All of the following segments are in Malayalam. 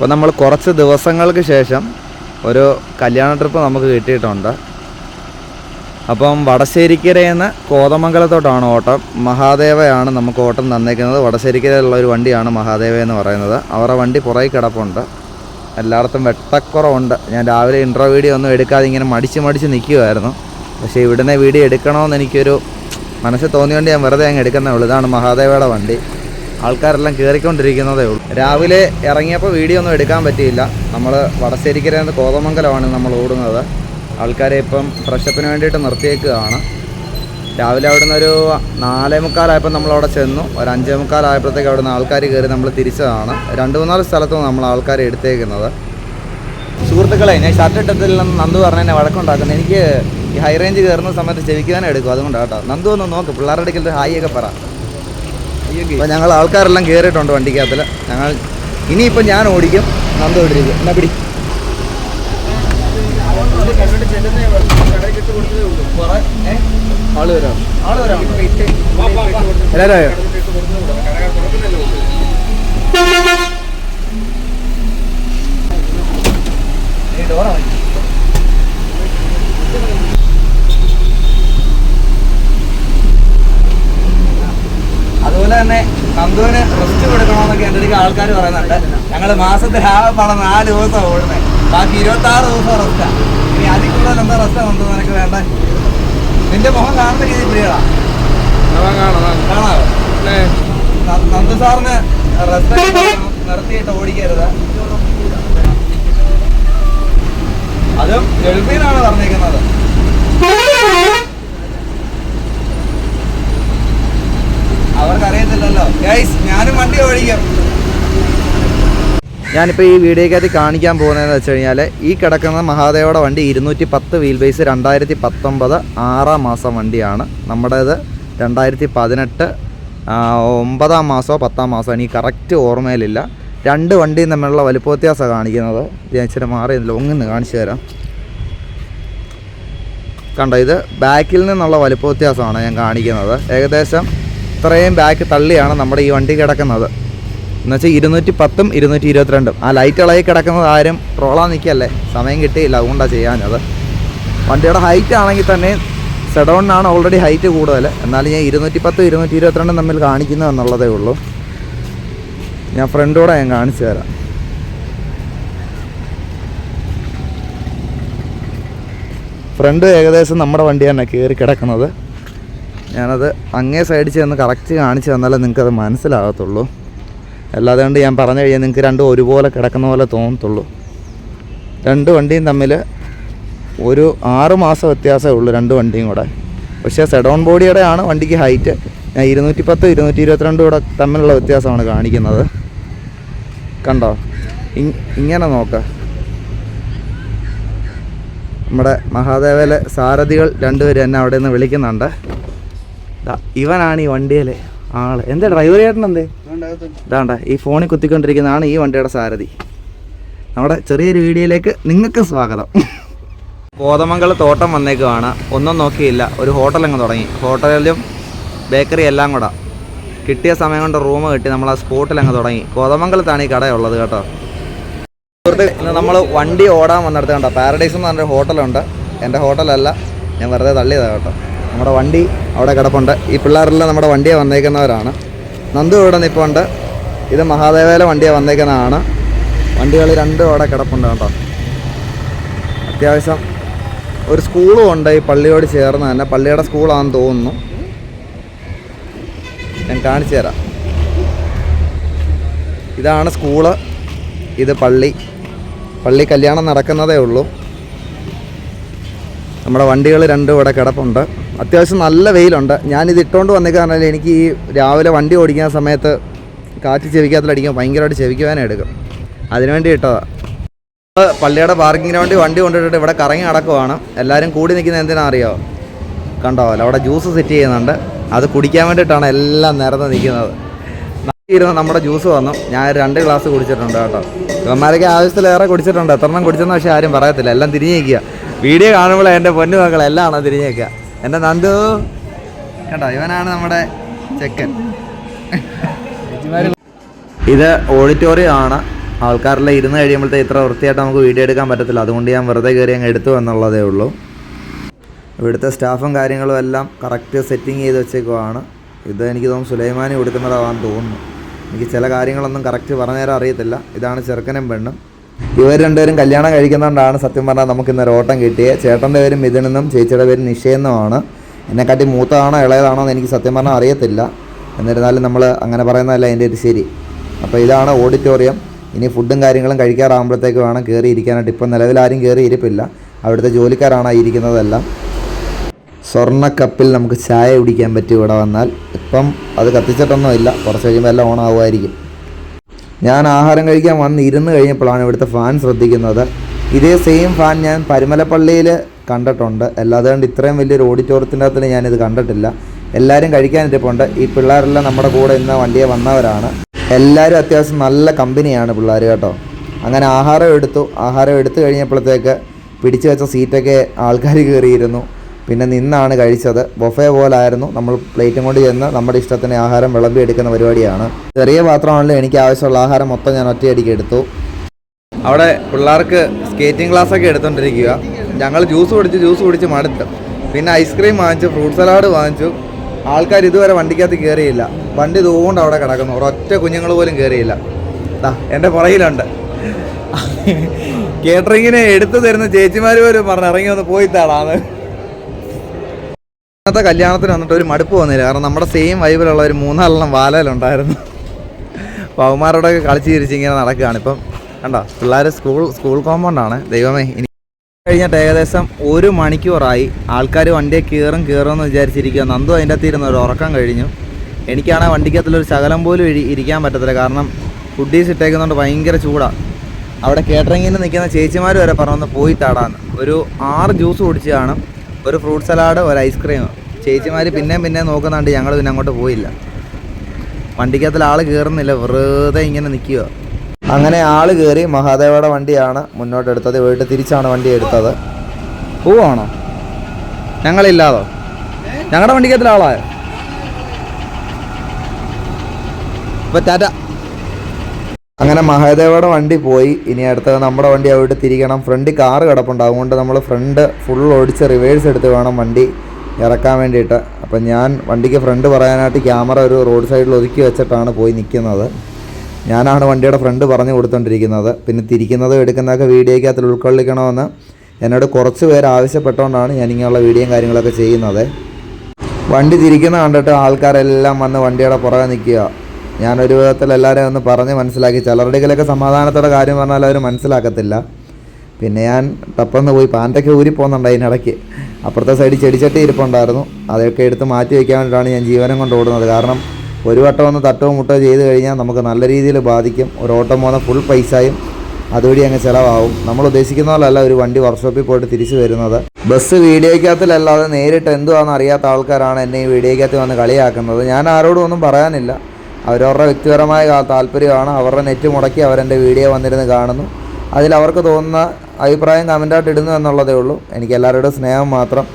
അപ്പോൾ നമ്മൾ കുറച്ച് ദിവസങ്ങൾക്ക് ശേഷം ഒരു കല്യാണ ട്രിപ്പ് നമുക്ക് കിട്ടിയിട്ടുണ്ട്. അപ്പം വടശ്ശേരിക്കരയിൽ നിന്ന് കോതമംഗലത്തോട്ടാണ് ഓട്ടം. മഹാദേവയാണ് നമുക്ക് ഓട്ടം തന്നേക്കുന്നത്. വടശ്ശേരിക്കരയിലുള്ള ഒരു വണ്ടിയാണ് മഹാദേവ എന്ന് പറയുന്നത്. അവരുടെ വണ്ടി പുറകിൽ കിടപ്പുണ്ട്. എല്ലായിടത്തും വെട്ടക്കുറവുണ്ട്. ഞാൻ രാവിലെ ഇൻട്രോ വീഡിയോ ഒന്നും എടുക്കാതെ ഇങ്ങനെ മടിച്ച് മടിച്ച് നിൽക്കുമായിരുന്നു പക്ഷേ ഇവിടുന്ന് വീഡിയോ എടുക്കണമെന്ന് എനിക്കൊരു മനസ്സിൽ തോന്നിയോണ്ട് ഞാൻ വെറുതെ അങ്ങ് എടുക്കുന്നേ ഉള്ളൂ. ഇതാണ് മഹാദേവയുടെ വണ്ടി. ആൾക്കാരെല്ലാം കയറിക്കൊണ്ടിരിക്കുന്നതേ ഉള്ളൂ. രാവിലെ ഇറങ്ങിയപ്പോൾ വീഡിയോ ഒന്നും എടുക്കാൻ പറ്റിയില്ല. നമ്മൾ വടശ്ശേരിക്കരയിൽ നിന്ന് കോതമംഗലമാണ് നമ്മൾ ഓടുന്നത്. ആൾക്കാരെ ഇപ്പം ഫ്രഷപ്പിന് വേണ്ടിയിട്ട് നിർത്തിയേക്കുകയാണ്. രാവിലെ അവിടെ നിന്ന് ഒരു നാലേ മുക്കാലായപ്പോൾ നമ്മൾ അവിടെ ചെന്നു. ഒരു അഞ്ചേ മുക്കാലായപ്പോഴത്തേക്ക് അവിടെ നിന്ന് ആൾക്കാർ കയറി നമ്മൾ തിരിച്ചതാണ്. രണ്ട് മൂന്നാൽ സ്ഥലത്തുനിന്ന് നമ്മൾ ആൾക്കാരെ എടുത്തേക്കുന്നത്. സുഹൃത്തുക്കളെ ഞാൻ ഷർട്ട് നിന്ന് നന്ദു പറഞ്ഞ എന്നെ വഴക്കുണ്ടാക്കുന്നത് എനിക്ക് ഈ ഹൈ റേഞ്ച് കയറുന്ന സമയത്ത് ചെവിക്കാനും എടുക്കും. അതുകൊണ്ടാണ് കേട്ടോ. നന്ദു ഒന്ന് നോക്ക് പിള്ളേരുടെ അടുക്കൽ ഹായ് ഒക്കെ പറ. അപ്പോൾ ഞങ്ങൾ ആൾക്കാരെല്ലാം കയറിയിട്ടുണ്ട് വണ്ടിക്കകത്തിൽ ഞങ്ങൾ ഇനിയിപ്പോൾ ഞാൻ ഓടിക്കും. നന്ദ ഓടിക്കും എന്നാ പിടി. ആൾ വരാം എല്ലാവരും ആയോ അതുപോലെ തന്നെ നന്ദുവിന് റെസ്റ്റ് കൊടുക്കണമെന്നൊക്കെ എന്റെ അടുത്ത് ആൾക്കാർ പറയുന്നുണ്ട്. ഞങ്ങൾ മാസത്തിൽ ആകെ പണം നാല് ദിവസം ഓടുന്നത് ബാക്കി ഇരുപത്തി ആറ് ദിവസം റെസ്റ്റാണ് ഇനി അതിൽ കൂടുതൽ എന്താ റെസ്റ്റ് നന്ദു നിനക്ക് വേണ്ട. നിന്റെ മുഖം കാണുന്ന രീതി ന- നന്ദു സാറിന് റെസ്റ്റ് നിർത്തിയിട്ട് ഓടിക്കരുത്. അതും ഗൾഫിൽ നിന്നാണ് പറഞ്ഞേക്കുന്നത് അവർക്കറിയത്തില്ലല്ലോ. ഗൈസ് ഞാനും വണ്ടി ഓടിക്കും. ഞാനിപ്പോൾ ഈ വീഡിയോക്കകത്ത് കാണിക്കാൻ പോകുന്നതെന്ന് വെച്ച് കഴിഞ്ഞാൽ ഈ കിടക്കുന്ന മഹാദേവയുടെ വണ്ടി ഇരുന്നൂറ്റി പത്ത് വീൽ ബേസ് രണ്ടായിരത്തി പത്തൊമ്പത് ആറാം മാസം വണ്ടിയാണ്. നമ്മുടേത് രണ്ടായിരത്തി പതിനെട്ട് ഒമ്പതാം മാസമോ പത്താം മാസമോ എനിക്ക് കറക്റ്റ് ഓർമ്മയിലില്ല. രണ്ട് വണ്ടിയും തമ്മിലുള്ള വലുപ്പ കാണിക്കുന്നത്. ഞാൻ ഇച്ചിരി മാറി ലോങ്ങിന്ന് കാണിച്ചു തരാം. കണ്ടോ ഇത് ബാക്കിൽ നിന്നുള്ള വലുപ്പ വ്യത്യാസമാണ് ഞാൻ കാണിക്കുന്നത്. ഏകദേശം ഇത്രയും ബാക്ക് തള്ളിയാണ് നമ്മുടെ ഈ വണ്ടി കിടക്കുന്നത്. എന്നുവെച്ചാൽ ഇരുന്നൂറ്റി പത്തും ഇരുന്നൂറ്റി ഇരുപത്തിരണ്ടും ആ ലൈറ്റ് ഇളകി കിടക്കുന്നത് ആരും ട്രോളാൻ നിൽക്കല്ലേ സമയം കിട്ടിയില്ല അതുകൊണ്ടാണ് ചെയ്യാനത് വണ്ടിയുടെ ഹൈറ്റ് ആണെങ്കിൽ തന്നെ സെഡോണിനാണ് ഓൾറെഡി ഹൈറ്റ് കൂടുതൽ എന്നാലും ഞാൻ ഇരുന്നൂറ്റി പത്തും ഇരുന്നൂറ്റി ഇരുപത്തിരണ്ടും തമ്മിൽ കാണിക്കുന്നു എന്നുള്ളതേ ഉള്ളൂ. ഞാൻ ഫ്രണ്ടോടെ ഞാൻ കാണിച്ചു തരാം. ഫ്രണ്ട് ഏകദേശം നമ്മുടെ വണ്ടി തന്നെ കയറി കിടക്കുന്നത്. ഞാനത് അങ്ങേ സൈഡിൽ ചെന്ന് കറക്റ്റ് കാണിച്ചു തന്നാലേ നിങ്ങൾക്കത് മനസ്സിലാകത്തുള്ളൂ. അല്ലാതെ കൊണ്ട് ഞാൻ പറഞ്ഞു കഴിഞ്ഞാൽ നിങ്ങൾക്ക് രണ്ടും ഒരുപോലെ കിടക്കുന്ന പോലെ തോന്നത്തുള്ളൂ. രണ്ട് വണ്ടിയും തമ്മിൽ ഒരു ആറ് മാസം വ്യത്യാസമേ ഉള്ളൂ രണ്ട് വണ്ടിയും കൂടെ. പക്ഷേ സെഡോൺ ബോഡിയുടെ ആണ് വണ്ടിക്ക് ഹൈറ്റ് ഞാൻ ഇരുന്നൂറ്റി പത്ത് ഇരുന്നൂറ്റി ഇരുപത്തിരണ്ടും കൂടെ തമ്മിലുള്ള വ്യത്യാസമാണ് കാണിക്കുന്നത്. കണ്ടോ? ഇങ്ങനെ നോക്ക. നമ്മുടെ മഹാദേവയിലെ സാരഥികൾ രണ്ടുപേരും എന്നെ അവിടെ നിന്ന് വിളിക്കുന്നുണ്ട്. ഇവനാണ് ഈ വണ്ടിയിലെ ആൾ. എന്താ ഡ്രൈവർ ചേട്ടൻ എന്തേ ഇതാണ്ട ഈ ഫോണിൽ കുത്തിക്കൊണ്ടിരിക്കുന്നതാണ് ഈ വണ്ടിയുടെ സാരഥി. നമ്മുടെ ചെറിയൊരു വീഡിയോയിലേക്ക് നിങ്ങൾക്ക് സ്വാഗതം. കോതമംഗല തോട്ടം വന്നേക്കുവാണ്. ഒന്നും നോക്കിയില്ല. ഒരു ഹോട്ടൽ അങ്ങ് തുടങ്ങി. ഹോട്ടലിലും ബേക്കറി എല്ലാം കൂടെ. കിട്ടിയ സമയം കൊണ്ട് റൂം കിട്ടി. നമ്മൾ ആ സ്പോട്ടിൽ അങ്ങ് തുടങ്ങി. കോതമംഗലത്താണ് ഈ കടയുള്ളത് കേട്ടോ. നമ്മൾ വണ്ടി ഓടാൻ വന്നിടത്ത് കണ്ടോ? പാരഡൈസ് എന്ന് പറഞ്ഞൊരു ഹോട്ടലുണ്ട്. എന്റെ ഹോട്ടലല്ല. ഞാൻ വെറുതെ തള്ളിയതാണ് കേട്ടോ. നമ്മുടെ വണ്ടി അവിടെ കിടപ്പുണ്ട്. ഈ പിള്ളേരെല്ലാം നമ്മുടെ വണ്ടിയെ വന്നേക്കുന്നവരാണ്. നന്ദു ഇവിടെ നിൽപ്പുണ്ട് ഇത് മഹാദേവയിലെ വണ്ടിയെ വന്നേക്കുന്നതാണ്. വണ്ടികൾ രണ്ടും അവിടെ കിടപ്പുണ്ട് കേട്ടോ. അത്യാവശ്യം ഒരു സ്കൂളും ഉണ്ട് ഈ പള്ളിയോട് ചേർന്ന് തന്നെ. പള്ളിയുടെ സ്കൂളാണെന്ന് തോന്നുന്നു. ഞാൻ കാണിച്ചു തരാം. ഇതാണ് സ്കൂൾ. ഇത് പള്ളി. പള്ളി കല്യാണം നടക്കുന്നതേ ഉള്ളൂ. നമ്മുടെ വണ്ടികൾ രണ്ടും ഇവിടെ കിടപ്പുണ്ട്. അത്യാവശ്യം നല്ല വെയിലുണ്ട്. ഞാനിത് ഇട്ടുകൊണ്ട് വന്നേക്കാണെങ്കിൽ എനിക്ക് ഈ രാവിലെ വണ്ടി ഓടിക്കുന്ന സമയത്ത് കാറ്റ് ചെവിക്കാത്തടിക്കാൻ ഭയങ്കരമായിട്ട് ചെവിക്കുവാനേ എടുക്കും. അതിനുവേണ്ടി ഇട്ടതാണ് പള്ളിയുടെ പാർക്കിങ്ങിന് വേണ്ടി വണ്ടി കൊണ്ടിട്ടിട്ട് ഇവിടെ കറങ്ങി നടക്കുവാണ്. എല്ലാവരും കൂടി നിൽക്കുന്നത് എന്തിനാ അറിയോ? കണ്ടോ? അവിടെ ജ്യൂസ് സെറ്റ് ചെയ്യുന്നുണ്ട്. അത് കുടിക്കാൻ വേണ്ടിയിട്ടാണ് എല്ലാം നിരന്ന് നിൽക്കുന്നത്. ഇരുന്ന് നമ്മുടെ ജ്യൂസ് വന്നു. ഞാൻ രണ്ട് ഗ്ലാസ് കുടിച്ചിട്ടുണ്ട് കേട്ടോ. ഇവന്മാരൊക്കെ ആവശ്യത്തിലേറെ കുടിച്ചിട്ടുണ്ട്. എത്രണ്ണം കുടിച്ചെന്ന് പക്ഷേ ആരും പറയത്തില്ല. എല്ലാം തിരിഞ്ഞേക്കുക വീഡിയോ കാണുമ്പോൾ എന്റെ പൊന്നു മക്കളെല്ലാം തിരിഞ്ഞേക്കുക തിരിഞ്ഞ് നിൽക്കുക. എന്റെ നന്ദു? കേട്ടോ ഇവനാണ് നമ്മുടെ ചെക്കൻ. ഇത് ഓഡിറ്റോറിയം ആണ്. ആൾക്കാരെല്ലാം ഇരുന്ന് കഴിയുമ്പോഴത്തെ ഇത്ര വൃത്തിയായിട്ട് നമുക്ക് വീഡിയോ എടുക്കാൻ പറ്റത്തില്ല. അതുകൊണ്ട് ഞാൻ വെറുതെ കയറി അങ്ങ് എടുത്തു എന്നുള്ളതേ ഉള്ളൂ. ഇവിടുത്തെ സ്റ്റാഫും കാര്യങ്ങളും എല്ലാം കറക്റ്റ് സെറ്റിംഗ് ചെയ്ത് വെച്ചേക്കുവാണ്. ഇത് എനിക്ക് തോന്നുന്നു സുലൈമാനി കൊടുക്കുന്നതാണെന്ന് തോന്നുന്നു. എനിക്ക് ചില കാര്യങ്ങളൊന്നും കറക്റ്റ് പറഞ്ഞുതരാൻ അറിയത്തില്ല. ഇതാണ് ചെറുക്കനും പെണ്ണും. ഇവർ രണ്ടുപേരും കല്യാണം കഴിക്കുന്നതുകൊണ്ടാണ് സത്യം പറഞ്ഞാൽ നമുക്ക് ഇന്നൊരു ഓട്ടം കിട്ടിയത് ചേട്ടന്റെ പേര് മിഥുനെന്നും ചേച്ചിയുടെ പേര് നിഷയെന്നുമാണ് എന്നെക്കാട്ടി മൂത്തതാണോ ഇളയതാണോ എന്ന് എനിക്ക് സത്യം പറഞ്ഞാൽ അറിയത്തില്ല. എന്നിരുന്നാലും നമ്മൾ അങ്ങനെ പറയുന്നതല്ല എന്റെ ഒരു ശരി. അപ്പോൾ ഇതാണ് ഓഡിറ്റോറിയം. ഇനി ഫുഡും കാര്യങ്ങളും കഴിക്കാറാകുമ്പോഴത്തേക്ക് വേണം കയറി ഇരിക്കാനായിട്ട് ഇപ്പം നിലവിൽ ആരും കയറി ഇരിപ്പില്ല അവിടുത്തെ ജോലിക്കാരാണ് ഇരിക്കുന്നതെല്ലാം. ഇരിക്കുന്നതെല്ലാം സ്വർണക്കപ്പിൽ നമുക്ക് ചായ കുടിക്കാൻ പറ്റും ഇവിടെ വന്നാൽ. ഇപ്പം അത് കത്തിച്ചിട്ടൊന്നുമില്ല കുറച്ച് കഴിയുമ്പോൾ എല്ലാം ഓൺ ആവുമായിരിക്കും ഞാൻ ആഹാരം കഴിക്കാൻ വന്ന് ഇരുന്ന് കഴിഞ്ഞപ്പോഴാണ് ഇവിടുത്തെ ഫാൻ ശ്രദ്ധിക്കുന്നത്. ഇതേ സെയിം ഫാൻ ഞാൻ പരുമലപ്പള്ളിയിൽ കണ്ടിട്ടുണ്ട്. അല്ലാതെ ഇത്രയും വലിയൊരു ഓഡിറ്റോറിയത്തിന്റെ അകത്ത് ഞാനിത് കണ്ടിട്ടില്ല. എല്ലാവരും കഴിക്കാനിരിപ്പുണ്ട് ഈ പിള്ളേരെല്ലാം നമ്മുടെ കൂടെ ഇന്ന് വണ്ടിയെ വന്നവരാണ്. എല്ലാവരും അത്യാവശ്യം നല്ല കമ്പനിയാണ് പിള്ളേർ കേട്ടോ. അങ്ങനെ ആഹാരം എടുത്തു. ആഹാരം എടുത്തു കഴിഞ്ഞപ്പോഴത്തേക്ക് പിടിച്ചു വെച്ച സീറ്റൊക്കെ ആൾക്കാർ കയറിയിരുന്നു പിന്നെ നിന്നാണ് കഴിച്ചത്. ബൊഫെ പോലായിരുന്നു. നമ്മൾ പ്ലേറ്റും കൊണ്ട് ചെന്ന് നമ്മുടെ ഇഷ്ടത്തിന് ആഹാരം വിളമ്പി എടുക്കുന്ന പരിപാടിയാണ്. ചെറിയ പാത്രമാണല്ലോ എനിക്ക് ആവശ്യമുള്ള ആഹാരം മൊത്തം ഞാൻ ഒറ്റയടിക്ക് എടുത്തു. അവിടെ പിള്ളേർക്ക് സ്കേറ്റിംഗ് ക്ലാസ് ഒക്കെ എടുത്തോണ്ടിരിക്കുക. ഞങ്ങൾ ജ്യൂസ് കുടിച്ച് ജ്യൂസ് കുടിച്ച് മടുത്തു. പിന്നെ ഐസ്ക്രീം വാങ്ങിച്ചു ഫ്രൂട്ട് സലാഡ് വാങ്ങിച്ചു. ആൾക്കാർ ഇതുവരെ വണ്ടിക്കകത്ത് കയറിയില്ല വണ്ടി ഇതുകൊണ്ട് അവിടെ കിടക്കുന്നു. ഒരൊറ്റ കുഞ്ഞുങ്ങൾ പോലും കയറിയില്ല ദാ എന്റെ പുറകിലുണ്ട്. കേറ്ററിങ്ങിനെ എടുത്തു തരുന്ന ചേച്ചിമാർ പോലും പറഞ്ഞ് ഇറങ്ങി ഒന്ന് പോയി താടാന്ന് ഇന്നത്തെ കല്യാണത്തിന് വന്നിട്ട് ഒരു മടുപ്പ് വന്നില്ല. കാരണം നമ്മുടെ സെയിം വൈബിലുള്ള ഒരു മൂന്നാലെണ്ണം വാലയിലുണ്ടായിരുന്നു അപ്പോൾ അവന്മാരോടൊക്കെ കളിച്ച് തിരിച്ചിങ്ങനെ നടക്കുകയാണ്. ഇപ്പം കണ്ടോ പിള്ളേർ സ്കൂൾ സ്കൂൾ കോമ്പൗണ്ടാണ് ദൈവമേ ഇനി കഴിഞ്ഞിട്ട് ഏകദേശം ഒരു മണിക്കൂറായി ആൾക്കാർ വണ്ടിയെ കയറും എന്ന് വിചാരിച്ചിരിക്കുക നന്ദു അതിന്റെ അകത്ത് ഇരുന്ന് ഒരു ഉറക്കം കഴിഞ്ഞു. എനിക്കാണെങ്കിൽ വണ്ടിക്കകത്തുള്ളൊരു ശകലം പോലും ഇരി- ഇരിക്കാൻ പറ്റത്തില്ല. കാരണം ഫുഡീസ് ഇട്ടേക്കുന്നതുകൊണ്ട് ഭയങ്കര ചൂടാണ് അവിടെ കേറ്ററിങ്ങിന് നിൽക്കുന്ന ചേച്ചിമാർ വരെ പറഞ്ഞു പോയി താടാന്ന്. ഒരു ആറ് ജ്യൂസ് കുടിച്ച് കാണും. ഒരു ഫ്രൂട്ട് സലാഡ് ഒരു ഐസ്ക്രീം ചേച്ചിമാര് പിന്നെയും പിന്നെ നോക്കുന്നുണ്ട് ഞങ്ങൾ പിന്നെ അങ്ങോട്ട് പോയില്ല. വണ്ടിക്കകത്തിൽ ആൾ കയറുന്നില്ല വെറുതെ ഇങ്ങനെ നിൽക്കുക അങ്ങനെ ആൾ കയറി മഹാദേവയുടെ വണ്ടിയാണ് മുന്നോട്ട് എടുത്തത് വീട്ടിൽ തിരിച്ചാണ് വണ്ടി എടുത്തത്. പോവാണോ? ഞങ്ങളില്ലാതോ? ഞങ്ങളുടെ വണ്ടിക്കകത്തിൽ ആളായോ? അപ്പൊ ടാറ്റ അങ്ങനെ മഹാദേവയുടെ വണ്ടി പോയി. ഇനി അടുത്ത നമ്മുടെ വണ്ടി അവിടെ തിരിക്കണം. ഫ്രണ്ട് കാറ് കിടപ്പുണ്ട് അതുകൊണ്ട് നമ്മൾ ഫ്രണ്ട് ഫുൾ ഓടിച്ച് റിവേഴ്സ് എടുത്ത് വേണം വണ്ടി ഇറക്കാൻ വേണ്ടിയിട്ട്. അപ്പം ഞാൻ വണ്ടിക്ക് ഫ്രണ്ട് പറയാനായിട്ട് ക്യാമറ ഒരു റോഡ് സൈഡിൽ ഒതുക്കി വെച്ചിട്ടാണ് പോയി നിൽക്കുന്നത് ഞാനാണ് വണ്ടിയുടെ ഫ്രണ്ട് പറഞ്ഞു കൊടുത്തോണ്ടിരിക്കുന്നത്. പിന്നെ തിരിക്കുന്നതും എടുക്കുന്നതൊക്കെ വീഡിയോയ്ക്കകത്തിൽ ഉൾക്കൊള്ളിക്കണമെന്ന് എന്നോട് കുറച്ച് പേര് ആവശ്യപ്പെട്ടുകൊണ്ടാണ് ഞാൻ ഇങ്ങനെയുള്ള വീഡിയോയും കാര്യങ്ങളൊക്കെ ചെയ്യുന്നത്. വണ്ടി തിരിക്കുന്ന കണ്ടിട്ട് ആൾക്കാരെല്ലാം വന്ന് വണ്ടിയുടെ പുറകെ നിൽക്കുക. ഞാനൊരു വിധത്തിൽ എല്ലാവരെയും ഒന്ന് പറഞ്ഞ് മനസ്സിലാക്കി. ചിലരുടെയൊക്കെ സമാധാനത്തോടെ കാര്യം പറഞ്ഞാൽ അവർ മനസ്സിലാക്കത്തില്ല. പിന്നെ ഞാൻ ടപ്പന്ന് പോയി പാന്റൊക്കെ ഊരി പോകുന്നുണ്ട് അതിനിടയ്ക്ക് അപ്പുറത്തെ സൈഡിൽ ചെടിച്ചട്ടി ഇരിപ്പുണ്ടായിരുന്നു. അതൊക്കെ എടുത്ത് മാറ്റി വയ്ക്കാൻ വേണ്ടിയിട്ടാണ് ഞാൻ ജീവനം കൊണ്ട് ഓടുന്നത്. കാരണം ഒരു വട്ടം ഒന്ന് തട്ടോ മുട്ടോ ചെയ്ത് കഴിഞ്ഞാൽ നമുക്ക് നല്ല രീതിയിൽ ബാധിക്കും. ഒരു ഓട്ടം പോകുന്ന ഫുൾ പൈസയും അതുവഴി അങ്ങ് ചിലവാകും. നമ്മൾ ഉദ്ദേശിക്കുന്ന പോലല്ല ഒരു വണ്ടി വർക്ക്ഷോപ്പിൽ പോയിട്ട് തിരിച്ചു വരുന്നത്. ബസ് വീഡിയോയ്ക്കകത്തിലല്ലാതെ നേരിട്ട് എന്തുവാണെന്ന് അറിയാത്ത ആൾക്കാരാണ് എന്നെ ഈ വീഡിയോയ്ക്കകത്ത് വന്ന് കളിയാക്കുന്നത്. ഞാൻ ആരോടും ഒന്നും പറയാനില്ല. അവരവരുടെ വ്യക്തിപരമായ താല്പര്യമാണ് അവരുടെ നെറ്റ് മുടക്കി അവരെന്റെ വീഡിയോ വന്നിരുന്ന് കാണുന്നു. അതിൽ അവർക്ക് തോന്നുന്ന അഭിപ്രായം കമന്റായിട്ട് ഇടുന്നു എന്നുള്ളതേ ഉള്ളൂ. എനിക്ക് എല്ലാവരുടെയും സ്നേഹം മാത്രം.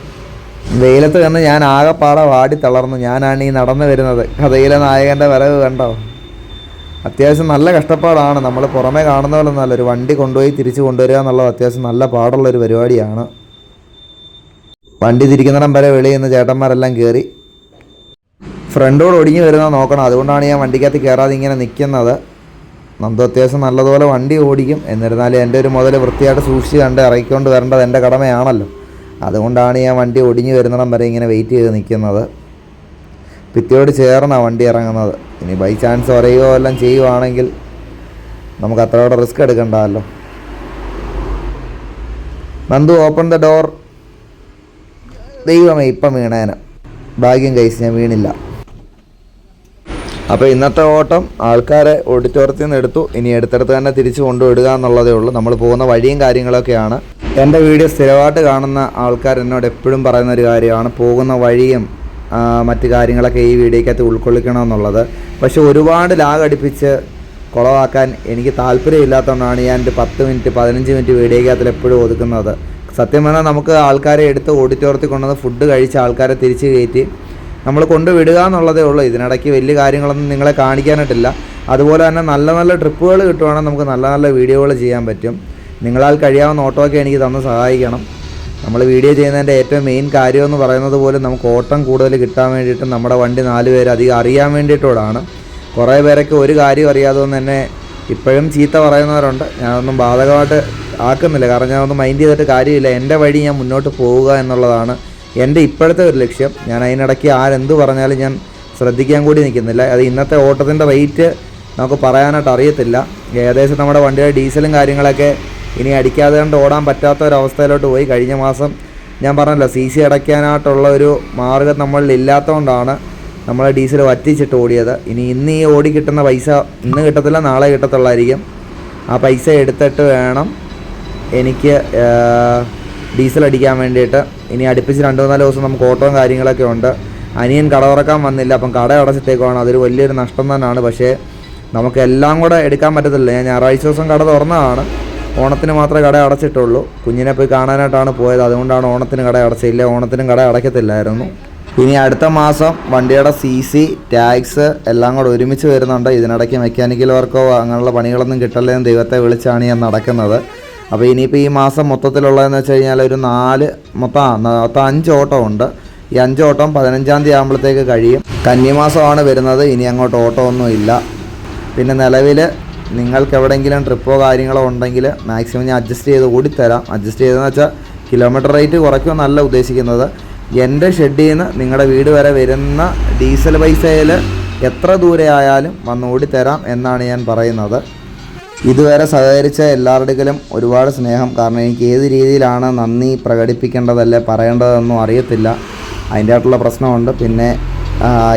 വെയിലത്ത് കണ്ട് ഞാൻ ആകെപ്പാടെ വാടി തളർന്നു. ഞാനാണ് ഈ നടന്നു വരുന്നത്. കഥയിലെ നായകന്റെ വരവ് കണ്ടോ? അത്യാവശ്യം നല്ല കഷ്ടപ്പാടാണ്. നമ്മൾ പുറമേ കാണുന്ന പോലെ ഒന്നല്ല ഒരു വണ്ടി കൊണ്ടുപോയി തിരിച്ചു കൊണ്ടുവരിക എന്നുള്ളത് അത്യാവശ്യം നല്ല പാടുള്ള ഒരു പരിപാടിയാണ്. വണ്ടി തിരിക്കുന്നിടം വരെ വെളിയിൽ നിന്ന് ചേട്ടന്മാരെല്ലാം കയറി ഫ്രണ്ടോട് ഒടിഞ്ഞു വരുന്നത് നോക്കണം. അതുകൊണ്ടാണ് ഞാൻ വണ്ടിക്കകത്ത് കയറാതെ ഇങ്ങനെ നിൽക്കുന്നത് നന്ദു അത്യാവശ്യം നല്ലതുപോലെ വണ്ടി ഓടിക്കും. എന്നിരുന്നാലും എന്റെ ഒരു മുതൽ വൃത്തിയായിട്ട് സൂക്ഷിച്ച് കണ്ട് ഇറക്കിക്കൊണ്ട് വരേണ്ടത് എന്റെ കടമയാണല്ലോ. അതുകൊണ്ടാണ് ഞാൻ വണ്ടി ഒടിഞ്ഞു വരുന്നിടം വരെ ഇങ്ങനെ വെയിറ്റ് ചെയ്ത് നിൽക്കുന്നത്. ഭിത്തിയോട് ചേർന്നാണ് വണ്ടി ഇറങ്ങുന്നത്. ഇനി ബൈ ചാൻസ് ഒരയോ എല്ലാം ചെയ്യുവാണെങ്കിൽ നമുക്ക് അത്രയോടെ റിസ്ക് എടുക്കണ്ടല്ലോ. നന്ദു ഓപ്പൺ ദ ഡോർ ദൈവമേ ഇപ്പം വീണേനെ. ഭാഗ്യം കഴിച്ച് ഞാൻ വീണില്ല. അപ്പോൾ ഇന്നത്തെ ഓട്ടം ആൾക്കാരെ ഓഡിറ്റോറിയത്തിൽ നിന്ന് എടുത്തു. ഇനി എടുത്തെടുത്ത് തന്നെ തിരിച്ചു കൊണ്ടുവിടുക എന്നുള്ളതേ ഉള്ളൂ. നമ്മൾ പോകുന്ന വഴിയും കാര്യങ്ങളൊക്കെയാണ്. എന്റെ വീഡിയോ സ്ഥിരമായിട്ട് കാണുന്ന ആൾക്കാർ എന്നോട് എപ്പോഴും പറയുന്ന ഒരു കാര്യമാണ്. പോകുന്ന വഴിയും മറ്റു കാര്യങ്ങളൊക്കെ ഈ വീഡിയോക്കകത്ത് ഉൾക്കൊള്ളിക്കണം എന്നുള്ളത്. പക്ഷെ ഒരുപാട് ലാഗ് അടുപ്പിച്ച് കുളവാക്കാൻ എനിക്ക് താല്പര്യമില്ലാത്തതുകൊണ്ടാണ് ഞാൻ ഒരു പത്ത് മിനിറ്റ് പതിനഞ്ച് മിനിറ്റ് വീഡിയോക്കകത്തിൽ എപ്പോഴും ഒതുക്കുന്നത്. സത്യം പറഞ്ഞാൽ നമുക്ക് ആൾക്കാരെ എടുത്ത് ഓഡിറ്റോറിയത്തിൽ കൊണ്ടുവന്ന് ഫുഡ് കഴിച്ച് ആൾക്കാരെ തിരിച്ച് കയറ്റി നമ്മൾ കൊണ്ടുവിടുക എന്നുള്ളതേ ഉള്ളൂ. ഇതിനിടയ്ക്ക് വലിയ കാര്യങ്ങളൊന്നും നിങ്ങളെ കാണിക്കാനായിട്ടില്ല. അതുപോലെ തന്നെ നല്ല നല്ല ട്രിപ്പുകൾ കിട്ടുവാണെങ്കിൽ നമുക്ക് നല്ല നല്ല വീഡിയോകൾ ചെയ്യാൻ പറ്റും. നിങ്ങളാൽ കഴിയാവുന്ന ഓട്ടമൊക്കെ എനിക്ക് തന്ന് സഹായിക്കണം. നമ്മൾ വീഡിയോ ചെയ്യുന്നതിന്റെ ഏറ്റവും മെയിൻ കാര്യമെന്ന് പറയുന്നത് പോലും നമുക്ക് ഓട്ടം കൂടുതൽ കിട്ടാൻ വേണ്ടിയിട്ട് നമ്മുടെ വണ്ടി നാല് പേര് അധികം അറിയാൻ വേണ്ടിയിട്ടോടാണ് കുറേ പേരൊക്കെ ഒരു കാര്യം അറിയാതെ തന്നെ ഇപ്പോഴും ചീത്ത പറയുന്നവരുണ്ട്. ഞാനൊന്നും ബാധകമായിട്ട് ആക്കുന്നില്ല. കാരണം ഞാനൊന്നും മൈൻഡ് ചെയ്തിട്ട് കാര്യമില്ല. എന്റെ വഴി ഞാൻ മുന്നോട്ട് പോവുക എന്നുള്ളതാണ് എന്റെ ഇപ്പോഴത്തെ ഒരു ലക്ഷ്യം ഞാൻ അതിനിടയ്ക്ക് ആരെന്ത് പറഞ്ഞാലും ഞാൻ ശ്രദ്ധിക്കാൻ കൂടി നിൽക്കുന്നില്ല. അത് ഇന്നത്തെ ഓട്ടത്തിന്റെ റേറ്റ് നമുക്ക് പറയാനായിട്ട് അറിയത്തില്ല. ഏകദേശം നമ്മുടെ വണ്ടിയുടെ ഡീസലും കാര്യങ്ങളൊക്കെ ഇനി അടിക്കാതെ കൊണ്ട് ഓടാൻ പറ്റാത്ത ഒരു അവസ്ഥയിലോട്ട് പോയി. കഴിഞ്ഞ മാസം ഞാൻ പറഞ്ഞല്ലോ സി സി അടയ്ക്കാനായിട്ടുള്ള ഒരു മാർഗം നമ്മളിൽ ഇല്ലാത്തതുകൊണ്ടാണ് നമ്മൾ ഡീസൽ വറ്റിച്ചിട്ട് ഓടിയത്. ഇനി ഇന്ന് ഈ ഓടി കിട്ടുന്ന പൈസ ഇന്ന് കിട്ടത്തില്ല നാളെ കിട്ടത്തുള്ളായിരിക്കും. ആ പൈസ എടുത്തിട്ട് വേണം എനിക്ക് ഡീസൽ അടിക്കാൻ വേണ്ടിയിട്ട്. ഇനി അടുപ്പിച്ച് രണ്ട് മൂന്നാൽ ദിവസം നമുക്ക് ഓട്ടവും കാര്യങ്ങളൊക്കെ ഉണ്ട്. അനിയൻ കട തുറക്കാൻ വന്നില്ല. അപ്പം കട അടച്ചിട്ടേക്കുവാണ് അതൊരു വലിയൊരു നഷ്ടം തന്നെയാണ്. പക്ഷേ നമുക്ക് എല്ലാം കൂടെ എടുക്കാൻ പറ്റത്തില്ല. ഞാൻ ഞായറാഴ്ച ദിവസം കട തുറന്നതാണ്. ഓണത്തിന് മാത്രമേ കട അടച്ചിട്ടുള്ളൂ. കുഞ്ഞിനെ പോയി കാണാനായിട്ടാണ് പോയത്. അതുകൊണ്ടാണ് ഓണത്തിന് കട അടച്ചില്ല. ഓണത്തിനും കട അടയ്ക്കത്തില്ലായിരുന്നു. ഇനി അടുത്ത മാസം വണ്ടിയുടെ സി സി ടാക്സ് എല്ലാം കൂടെ ഒരുമിച്ച് വരുന്നുണ്ട്. ഇതിനിടയ്ക്ക് മെക്കാനിക്കൽ വർക്കോ അങ്ങനെയുള്ള പണികളൊന്നും കിട്ടല്ലേ ദൈവത്തെ വിളിച്ചാണ് ഞാൻ നടക്കുന്നത്. അപ്പോൾ ഇനിയിപ്പോൾ ഈ മാസം മൊത്തത്തിലുള്ളതെന്ന് വെച്ച് കഴിഞ്ഞാൽ ഒരു നാല് മൊത്തം മൊത്തം അഞ്ച് ഓട്ടം ഉണ്ട്. ഈ അഞ്ച് ഓട്ടം പതിനഞ്ചാം തീയതി ആകുമ്പോഴത്തേക്ക് കഴിയും. കന്നിമാസമാണ് വരുന്നത് ഇനി അങ്ങോട്ട് ഓട്ടമൊന്നും ഇല്ല. പിന്നെ നിലവിൽ നിങ്ങൾക്ക് എവിടെയെങ്കിലും ട്രിപ്പോ കാര്യങ്ങളോ ഉണ്ടെങ്കിൽ മാക്സിമം ഞാൻ അഡ്ജസ്റ്റ് ചെയ്ത് കൂടി തരാം. അഡ്ജസ്റ്റ് ചെയ്തെന്ന് വെച്ചാൽ കിലോമീറ്റർ റേറ്റ് കുറയ്ക്കുമെന്നല്ല ഉദ്ദേശിക്കുന്നത്. എന്റെ ഷെഡിൽ നിന്ന് നിങ്ങളുടെ വീട് വരെ വരുന്ന ഡീസൽ പൈസയിൽ എത്ര ദൂരെ ആയാലും വന്ന് ഓടിത്തരാം എന്നാണ് ഞാൻ പറയുന്നത്. ഇതുവരെ സഹകരിച്ച എല്ലാവരുടെയും ഒരുപാട് സ്നേഹം. കാരണം എനിക്ക് ഏത് രീതിയിലാണ് നന്ദി പ്രകടിപ്പിക്കേണ്ടതല്ലേ പറയേണ്ടതെന്നും അറിയത്തില്ല. അതിന്റെ ആയിട്ടുള്ള പ്രശ്നമുണ്ട്. പിന്നെ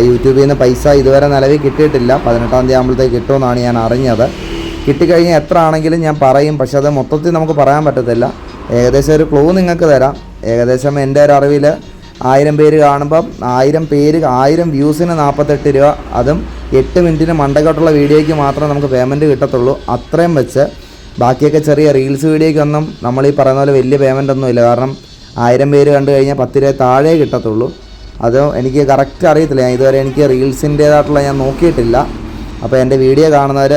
യൂട്യൂബിൽ നിന്ന് പൈസ ഇതുവരെ നിലവിൽ കിട്ടിയിട്ടില്ല. പതിനെട്ടാം തീയതി ആകുമ്പോഴത്തേക്ക് കിട്ടുമെന്നാണ് ഞാൻ അറിഞ്ഞത്. കിട്ടിക്കഴിഞ്ഞാൽ എത്ര ആണെങ്കിലും ഞാൻ പറയും. പക്ഷെ അത് മൊത്തത്തിൽ നമുക്ക് പറയാൻ പറ്റത്തില്ല. ഏകദേശം ഒരു ക്ലൂ നിങ്ങൾക്ക് തരാം. ഏകദേശം എന്റെ ഒരു അറിവിൽ ആയിരം പേര് കാണുമ്പം ആയിരം പേര് ആയിരം വ്യൂസിന് നാൽപ്പത്തെട്ട് രൂപ. അതും എട്ട് മിനിറ്റിന് മണ്ടക്കോട്ടുള്ള വീഡിയോയ്ക്ക് മാത്രമേ നമുക്ക് പേയ്മെന്റ് കിട്ടത്തുള്ളൂ. അത്രയും വെച്ച് ബാക്കിയൊക്കെ ചെറിയ റീൽസ് വീഡിയോയ്ക്കൊന്നും നമ്മൾ ഈ പറയുന്ന പോലെ വലിയ പേയ്മെന്റ് ഒന്നും ഇല്ല. കാരണം ആയിരം പേര് കണ്ടു കഴിഞ്ഞാൽ പത്ത് രൂപ താഴെ കിട്ടത്തുള്ളൂ. അത് എനിക്ക് കറക്റ്റ് അറിയത്തില്ല. ഞാൻ ഇതുവരെ എനിക്ക് റീൽസിന്റേതായിട്ടുള്ള ഞാൻ നോക്കിയിട്ടില്ല. അപ്പോൾ എന്റെ വീഡിയോ കാണുന്നവർ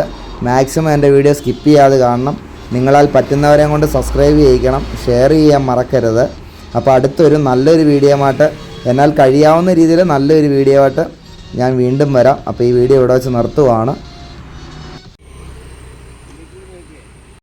മാക്സിമം എന്റെ വീഡിയോ സ്കിപ്പ് ചെയ്യാതെ കാണണം. നിങ്ങളാൽ പറ്റുന്നവരെ കൊണ്ട് സബ്സ്ക്രൈബ് ചെയ്യിക്കണം. ഷെയർ ചെയ്യാൻ മറക്കരുത്. അപ്പോൾ അടുത്തൊരു നല്ലൊരു വീഡിയോ ആയിട്ട് എന്നാൽ കഴിയാവുന്ന രീതിയിൽ നല്ലൊരു വീഡിയോ ആയിട്ട് ഞാൻ വീണ്ടും വരാം. അപ്പോൾ ഈ വീഡിയോ ഇവിടെ വെച്ച് നിർത്തുവാണ്.